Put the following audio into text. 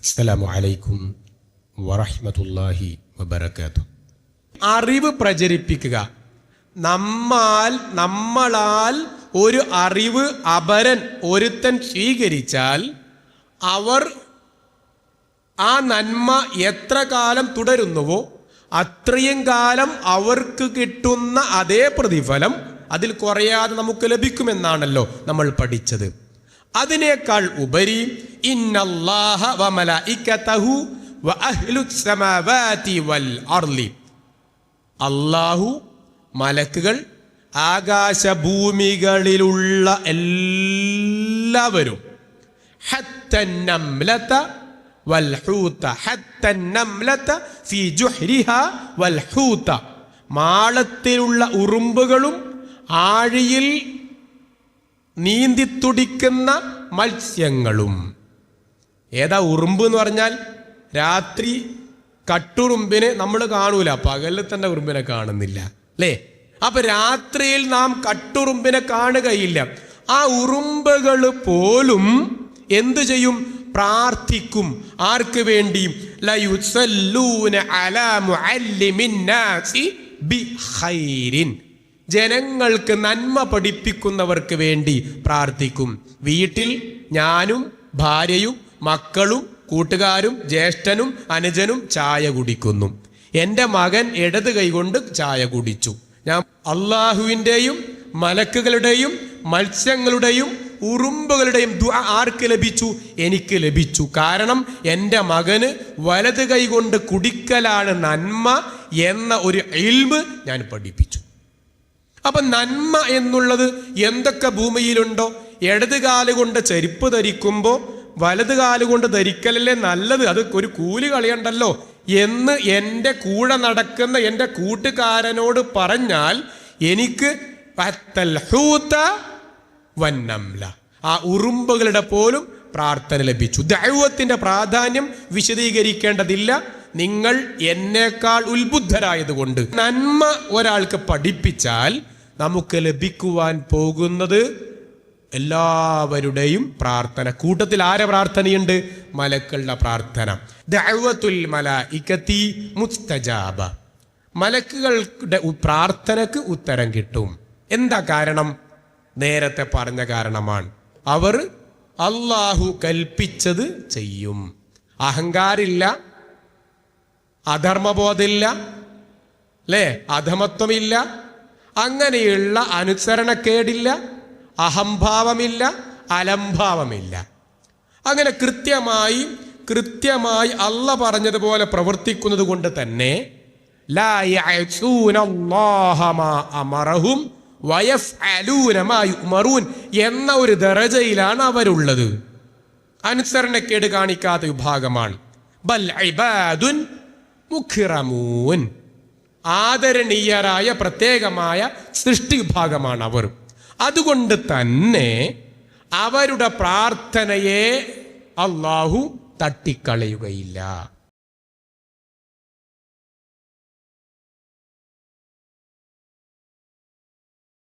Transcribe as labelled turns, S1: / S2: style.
S1: അസ്സലാമു അലൈക്കും വറഹ്മത്തുള്ളാഹി വബറകാതുഹു. അറിവ് പ്രചരിപ്പിക്കുക. നമ്മാൽ നമ്മളാൽ ഒരു അറിവ് അപരൻ ഒരുത്തൻ സ്വീകരിച്ചാൽ അവർ ആ നന്മ എത്ര കാലം തുടരുന്നുവോ അത്രയും കാലം അവർക്ക് കിട്ടുന്ന അതേ പ്രതിഫലം അതിൽ കുറയാതെ നമുക്ക് ലഭിക്കുമെന്നാണല്ലോ നമ്മൾ പഠിച്ചത്. അതിനേക്കാൾ ഉപരി അള്ളാഹു മലക്കുകൾ ആകാശഭൂമികളിലുള്ള എല്ലാവരും മാളത്തിലുള്ള ഉറുമ്പുകളും ആഴിയിൽ നീന്തിത്തുടിക്കുന്ന മത്സ്യങ്ങളും. ഏതാ ഉറുമ്പ് എന്ന് പറഞ്ഞാൽ രാത്രി കട്ടുറുമ്പിനെ നമ്മൾ കാണൂല പകലിൽ തന്നെ ഉറുമ്പിനെ കാണുന്നില്ല അല്ലേ? അപ്പൊ രാത്രിയിൽ നാം കട്ടുറുമ്പിനെ കാണുകയില്ല. ആ ഉറുമ്പുകൾ പോലും എന്തു ചെയ്യും? പ്രാർത്ഥിക്കും. ആർക്ക് വേണ്ടിയും? അലാ ജനങ്ങൾക്ക് നന്മ പഠിപ്പിക്കുന്നവർക്ക് വേണ്ടി പ്രാർത്ഥിക്കും. വീട്ടിൽ ഞാനും ഭാര്യയും മക്കളും കൂട്ടുകാരും ജ്യേഷ്ഠനും അനുജനും ചായ കുടിക്കുന്നു. എന്റെ മകൻ ഇടത് കൈകൊണ്ട് ചായ കുടിച്ചു. ഞാൻ അള്ളാഹുവിന്റെയും മലക്കുകളുടെയും മത്സ്യങ്ങളുടെയും ഉറുമ്പുകളുടെയും ആർക്ക് ലഭിച്ചു? എനിക്ക് ലഭിച്ചു. കാരണം എന്റെ മകന് വലത് കൈകൊണ്ട് കുടിക്കലാണ് നന്മ എന്ന ഒരു ഇൽമ് ഞാൻ പഠിപ്പിച്ചു. അപ്പൊ നന്മ എന്നുള്ളത് എന്തൊക്കെ ഭൂമിയിലുണ്ടോ? ഇടത് കാലുകൊണ്ട് ചെരുപ്പ് ധരിക്കുമ്പോൾ വലത് കാലുകൊണ്ട് ധരിക്കലല്ലേ നല്ലത്? അത് ഒരു കൂലി കളിയണ്ടല്ലോ. എന്ന് എന്റെ കൂടെ നടക്കുന്ന എന്റെ കൂട്ടുകാരനോട് പറഞ്ഞാൽ എനിക്ക് വന്നംല. ആ ഉറുമ്പുകളുടെ പോലും പ്രാർത്ഥന ലഭിച്ചു. ദൈവത്തിന്റെ പ്രാധാന്യം വിശദീകരിക്കേണ്ടതില്ല. നിങ്ങൾ എന്നേക്കാൾ ഉത്ബുദ്ധരായതുകൊണ്ട് നന്മ ഒരാൾക്ക് പഠിപ്പിച്ചാൽ നമുക്ക് ലഭിക്കുവാൻ പോകുന്നത് എല്ലാവരുടെയും പ്രാർത്ഥന. കൂട്ടത്തിൽ ആരെ പ്രാർത്ഥനയുണ്ട്? മലക്കളുടെ പ്രാർത്ഥന. ദഅവത്തുൽ മലായികത്തി മുസ്തജാബ. മലക്കുകളുടെ പ്രാർത്ഥനക്ക് ഉത്തരം കിട്ടും. എന്താ കാരണം? നേരത്തെ പറഞ്ഞ കാരണമാണ്. അവർ അള്ളാഹു കൽപ്പിച്ചത് ചെയ്യും. അഹങ്കാരില്ല അധർമ്മബോധമില്ല അല്ലേ അധമത്വമില്ല അങ്ങനെയുള്ള അനുസരണക്കേടില്ല അഹംഭാവമില്ല അലംഭാവമില്ല. അങ്ങനെ കൃത്യമായി കൃത്യമായി അല്ല പറഞ്ഞതുപോലെ പ്രവർത്തിക്കുന്നത് കൊണ്ട് തന്നെ അമറഹും എന്ന ഒരു ദറജയിലാണ് അവരുള്ളത്. അനുസരണക്കേട് കാണിക്കാത്ത വിഭാഗമാണ്. ബൽ ഇബാദുൻ മുഖിറമൂൻ ആദരണീയരായ പ്രത്യേകമായ സൃഷ്ടി വിഭാഗമാണ് അവർ. അതുകൊണ്ട് തന്നെ അവരുടെ പ്രാർത്ഥനയെ അള്ളാഹു തട്ടിക്കളയുകയില്ല.